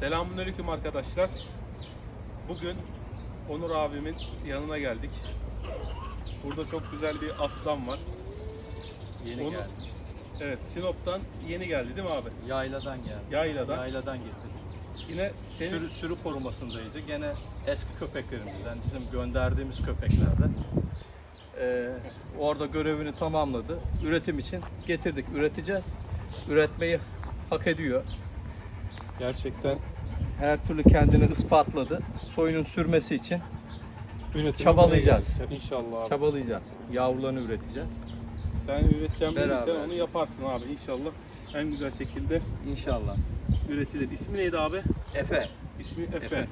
Selamünaleyküm arkadaşlar. Bugün Onur abimin yanına geldik. Burada çok güzel bir aslan var. Yeni Onu- geldi. Evet, Sinop'tan yeni geldi değil mi abi? Yayladan geldi. Yayladan. Yayladan getirdik. Yine senin Sürü, sürü korumasındaydı. Gene eski köpeklerimizden, bizim gönderdiğimiz köpeklerden. Ee, orada görevini tamamladı. Üretim için getirdik. Üreteceğiz. Üretmeyi hak ediyor. Gerçekten Her türlü kendini ispatladı. Soyunun sürmesi için üretime Çabalayacağız. İnşallah abi. çabalayacağız. Yavrularını üreteceğiz. Sen üreteceğim sen onu yaparsın abi inşallah. En güzel şekilde İnşallah. üretilir. İsmi neydi abi? Efe. İsmi Efe. Efe.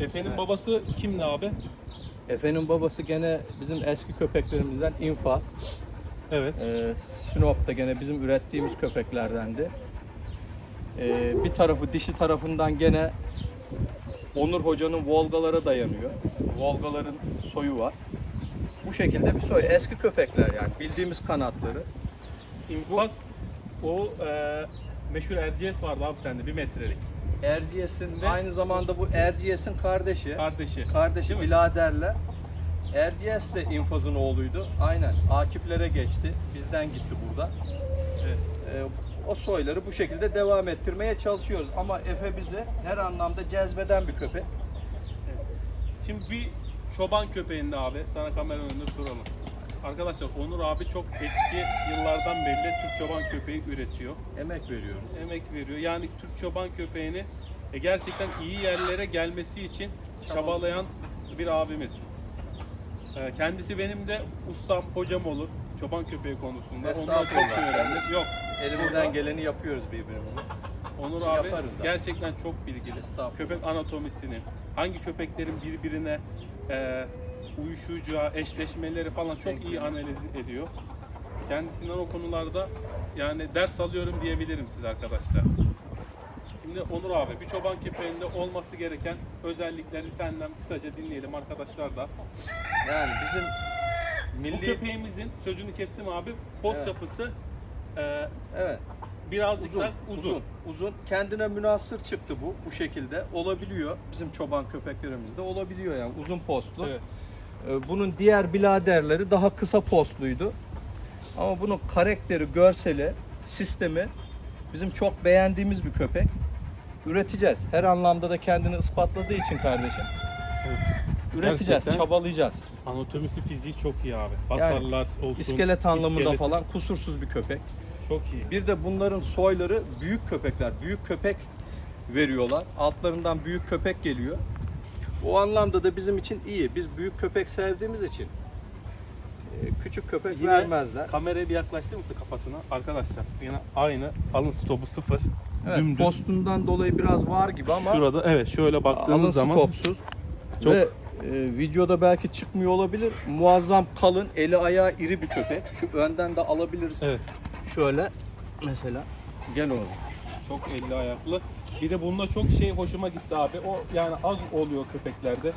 Efe'nin Evet. babası kimdi abi? Efe'nin babası gene bizim eski köpeklerimizden İnfaz. Evet. Ee, Sinop'ta gene bizim ürettiğimiz köpeklerdendi. Ee, bir tarafı dişi tarafından gene Onur Hoca'nın Volgalara dayanıyor. Volgaların soyu var. Bu şekilde bir soy. Eski köpekler yani bildiğimiz kanatları. İnfaz o e, meşhur Erciyes vardı abi sende bir metrelik. Erciyes'in aynı zamanda bu Erciyes'in kardeşi. Kardeşi. Kardeşi Değil mi? biraderle. Erciyes de infazın oğluydu. Aynen. Akiflere geçti. Bizden gitti burada. Evet. Ee, o soyları bu şekilde devam ettirmeye çalışıyoruz. Ama Efe bizi her anlamda cezbeden bir köpek. Şimdi bir çoban köpeğinde abi sana kamera önünde soralım. Arkadaşlar Onur abi çok eski yıllardan beri Türk çoban köpeği üretiyor. Emek veriyoruz. Emek veriyor. Yani Türk çoban köpeğini e, gerçekten iyi yerlere gelmesi için çabalayan bir abimiz. E, Kendisi benim de ustam, hocam olur çoban köpeği konusunda. Ondan çok şey. Yok. Elimizden geleni yapıyoruz birbirimize. Onur abi Yaparız da. gerçekten çok bilgili. Estağfurullah. Köpek anatomisini, hangi köpeklerin birbirine e, uyuşacağı, eşleşmeleri falan çok Denk iyi geliyor. analiz ediyor. Kendisinden o konularda yani ders alıyorum diyebilirim size arkadaşlar. Şimdi Onur abi bir çoban köpeğinde olması gereken özellikleri senden kısaca dinleyelim arkadaşlar da. Yani bizim Bu milli... köpeğimizin sözünü kestim abi post Evet. yapısı e, Evet. birazcık Uzun, da uzun, uzun. uzun, Kendine münasır çıktı bu, bu şekilde. Olabiliyor. Bizim çoban köpeklerimizde olabiliyor yani uzun postlu. Evet. Ee, Bunun diğer biladerleri daha kısa postluydu. Ama bunun karakteri, görseli, sistemi bizim çok beğendiğimiz bir köpek. Üreteceğiz. Her anlamda da kendini ispatladığı için kardeşim. Üreteceğiz, Gerçekten. çabalayacağız. Anatomisi fiziği çok iyi abi. Basarlar olsun. İskelet anlamında iskelet falan kusursuz bir köpek. Çok iyi. Bir de bunların soyları büyük köpekler. Büyük köpek veriyorlar. Altlarından büyük köpek geliyor. O anlamda da bizim için iyi. Biz büyük köpek sevdiğimiz için e, küçük köpek Yine vermezler. Kamerayı bir yaklaştırır mısın kafasına? Arkadaşlar yine aynı alın stopu sıfır. Evet, Dümdüz. postundan dolayı biraz var gibi ama Şurada evet şöyle baktığınız alın zaman stopsuz. çok- Ve videoda belki çıkmıyor olabilir. Muazzam kalın, eli ayağı iri bir köpek. Şu önden de alabiliriz. evet Şöyle mesela. Gel oğlum. çok elli ayaklı. Bir de bunda çok şey hoşuma gitti abi. O yani az oluyor köpeklerde.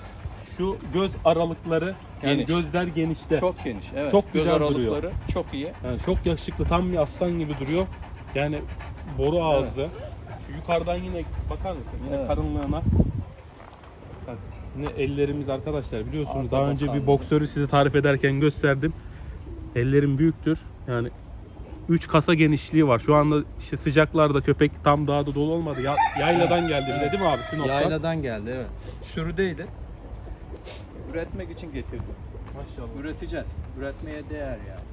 Şu göz aralıkları yani Geniş. gözler genişte. Çok geniş. Evet. Çok Göz güzel aralıkları duruyor. çok iyi. Yani çok yakışıklı tam bir aslan gibi duruyor. Yani boru ağzı. Şu yukarıdan yine bakar mısın? Yine Evet. karınlığına. Bak, yine ellerimiz arkadaşlar biliyorsunuz daha önce bir boksörü size tarif ederken gösterdim. Ellerim büyüktür. Yani 3 kasa genişliği var. Şu anda işte sıcaklarda köpek tam daha da dolu olmadı. Ya, yayladan geldi bir de değil mi abi Sinop'tan? Yayladan geldi evet. Sürüdeydi. Üretmek için getirdim. Maşallah. Üreteceğiz. Üretmeye değer yani.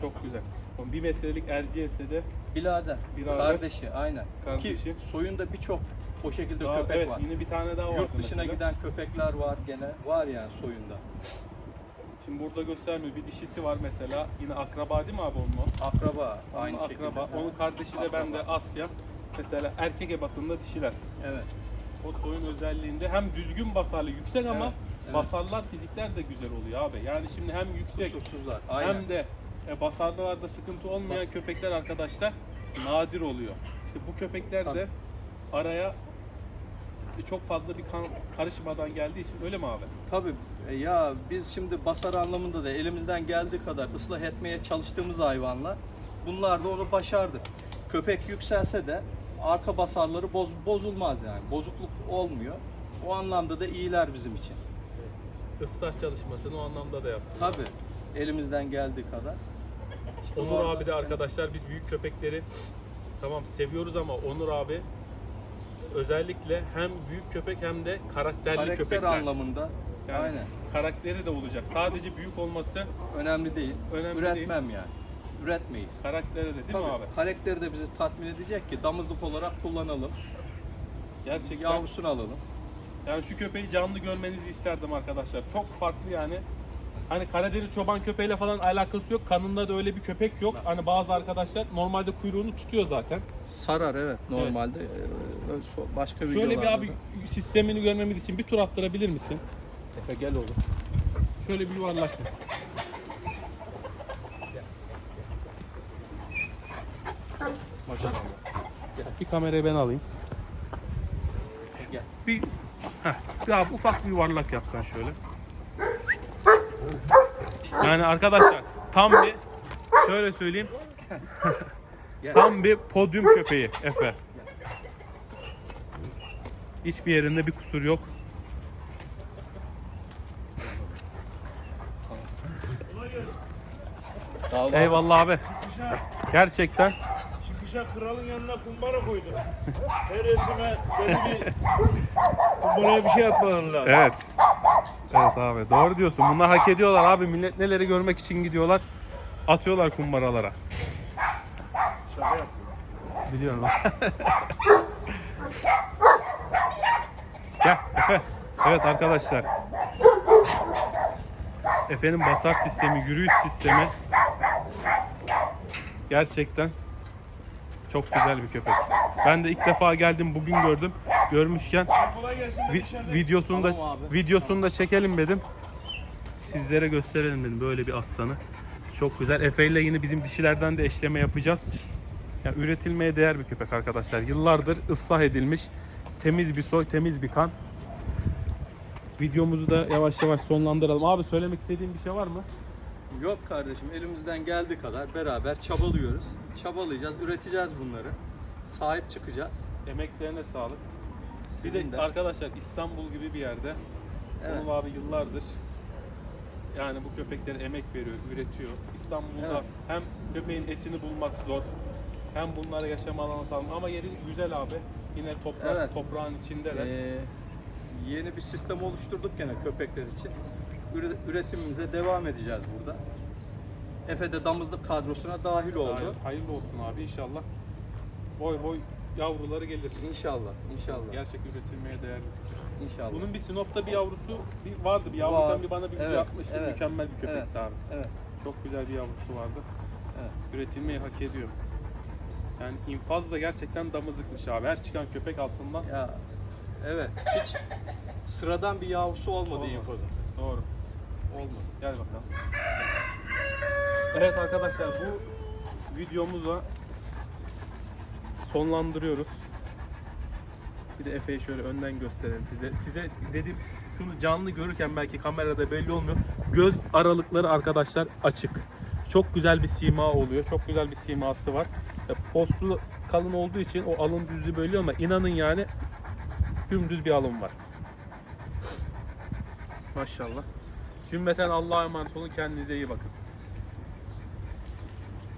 Çok güzel. Bir metrelik Erciyes'te de Birader, Birader. kardeşi aynen. Kardeşi. Ki soyunda birçok o şekilde daha, köpek evet var. yine bir tane daha var. Yurt dışına giden köpekler var gene. Var yani soyunda. Şimdi burada göstermiyor. Bir dişisi var mesela. Yine akraba değil mi abi onun? Akraba Onun aynı akraba. şekilde. Onun kardeşi de Akraba. bende Asya. Mesela erkek ebatında dişiler. Evet. O soyun özelliğinde hem düzgün basarlı yüksek ama Evet, evet. basarlar fizikler de güzel oluyor abi. Yani şimdi hem yüksek Kusursuzlar. Aynen. hem de e, basarlarda sıkıntı olmayan köpekler arkadaşlar nadir oluyor. İşte bu köpekler de Tabii. araya çok fazla bir kan karışmadan geldiği için öyle mi abi? Tabii e, ya biz şimdi basar anlamında da elimizden geldiği kadar ıslah etmeye çalıştığımız hayvanlar bunlar da onu başardı. Köpek yükselse de arka basarları boz, bozulmaz yani. Bozukluk olmuyor. O anlamda da iyiler bizim için. Islah çalışmasını o anlamda da yaptık. Tabi elimizden geldiği kadar. İşte Onur abi de arkadaşlar biz büyük köpekleri tamam seviyoruz ama Onur abi özellikle hem büyük köpek hem de karakterli karakter köpekler. anlamında Yani aynen karakteri de olacak. Sadece büyük olması önemli değil. Önemli Üretmem yani. Üretmeyiz. karakteri de değil mi abi? Karakteri de bizi tatmin edecek ki damızlık olarak kullanalım. Gerçekten Yavrusunu alalım. yani şu köpeği canlı görmenizi isterdim arkadaşlar. Çok farklı yani. Hani Karadeniz çoban köpeğiyle falan alakası yok. Kanında da öyle bir köpek yok. Hani bazı arkadaşlar normalde kuyruğunu tutuyor zaten. Sarar evet normalde. Ee, Başka Şöyle bir abi da- sistemini görmemiz için bir tur attırabilir misin? Efe gel oğlum. Şöyle bir yuvarlak. Maşallah. Bir kamerayı ben alayım. Gel. Bir, heh, bir abi ufak bir yuvarlak yapsan şöyle. Yani arkadaşlar tam bir şöyle söyleyeyim. Tam bir podyum köpeği Efe. Hiçbir yerinde bir kusur yok. Eyvallah abi. Gerçekten Çıkışa kralın yanına kumbara koydum. Her resime böyle bir kumbaraya bir şey atmaları lazım. Evet. Evet abi doğru diyorsun. Bunlar hak ediyorlar abi. Millet neleri görmek için gidiyorlar. Atıyorlar kumbaralara. Şaka yapıyorum. Biliyorum. Evet arkadaşlar. Efe'nin basar sistemi, yürüyüş sistemi gerçekten çok güzel bir köpek. Ben de ilk defa geldim bugün gördüm. Görmüşken vi- videosunu da Tamam videosunu da çekelim dedim. Sizlere gösterelim dedim böyle bir aslanı. Çok güzel. Efe ile yine bizim dişilerden de eşleme yapacağız. Yani üretilmeye değer bir köpek arkadaşlar. Yıllardır ıslah edilmiş. Temiz bir soy, temiz bir kan. Videomuzu da yavaş yavaş sonlandıralım. Abi söylemek istediğin bir şey var mı? Yok kardeşim elimizden geldiği kadar beraber çabalıyoruz. Çabalayacağız, üreteceğiz bunları. Sahip çıkacağız. Emeklerine sağlık. Bir Sizin de de. arkadaşlar İstanbul gibi bir yerde Evet. Onur abi yıllardır yani bu köpeklere emek veriyor, üretiyor. İstanbul'da Evet. hem köpeğin etini bulmak zor, hem bunlara yaşam alanı sağlamak ama yeri güzel abi. Yine toprak, Evet. toprağın içindeler. Ee, yeni bir sistem oluşturduk gene köpekler için. Üre- Üretimimize devam edeceğiz burada. Efe de damızlık kadrosuna dahil oldu. Hayır- Hayırlı olsun abi inşallah. Boy boy yavruları gelir. İnşallah, inşallah. Gerçek üretilmeye değer. bir köpek. İnşallah. Bunun bir Sinop'ta bir yavrusu bir vardı. Bir yavrudan Var. bir bana bir Evet, atmıştı. evet. Mükemmel bir köpekti Evet. abi. Evet, Çok güzel bir yavrusu vardı. evet. Üretilmeyi hak ediyor. Yani infaz da gerçekten damızlıkmış abi. Her çıkan köpek altından Ya evet, hiç sıradan bir yavrusu olmadı Olmadı. infazın. doğru. Olmadı. Gel bakalım. Evet arkadaşlar bu videomuzu sonlandırıyoruz. Bir de Efe'yi şöyle önden gösterelim size. Size dedim şunu canlı görürken belki kamerada belli olmuyor. Göz aralıkları arkadaşlar açık. Çok güzel bir sima oluyor. Çok güzel bir siması var. E, Postu kalın olduğu için o alın düzü bölüyor ama inanın yani dümdüz bir alın var. Maşallah. Cümleten Allah'a emanet olun. Kendinize iyi bakın.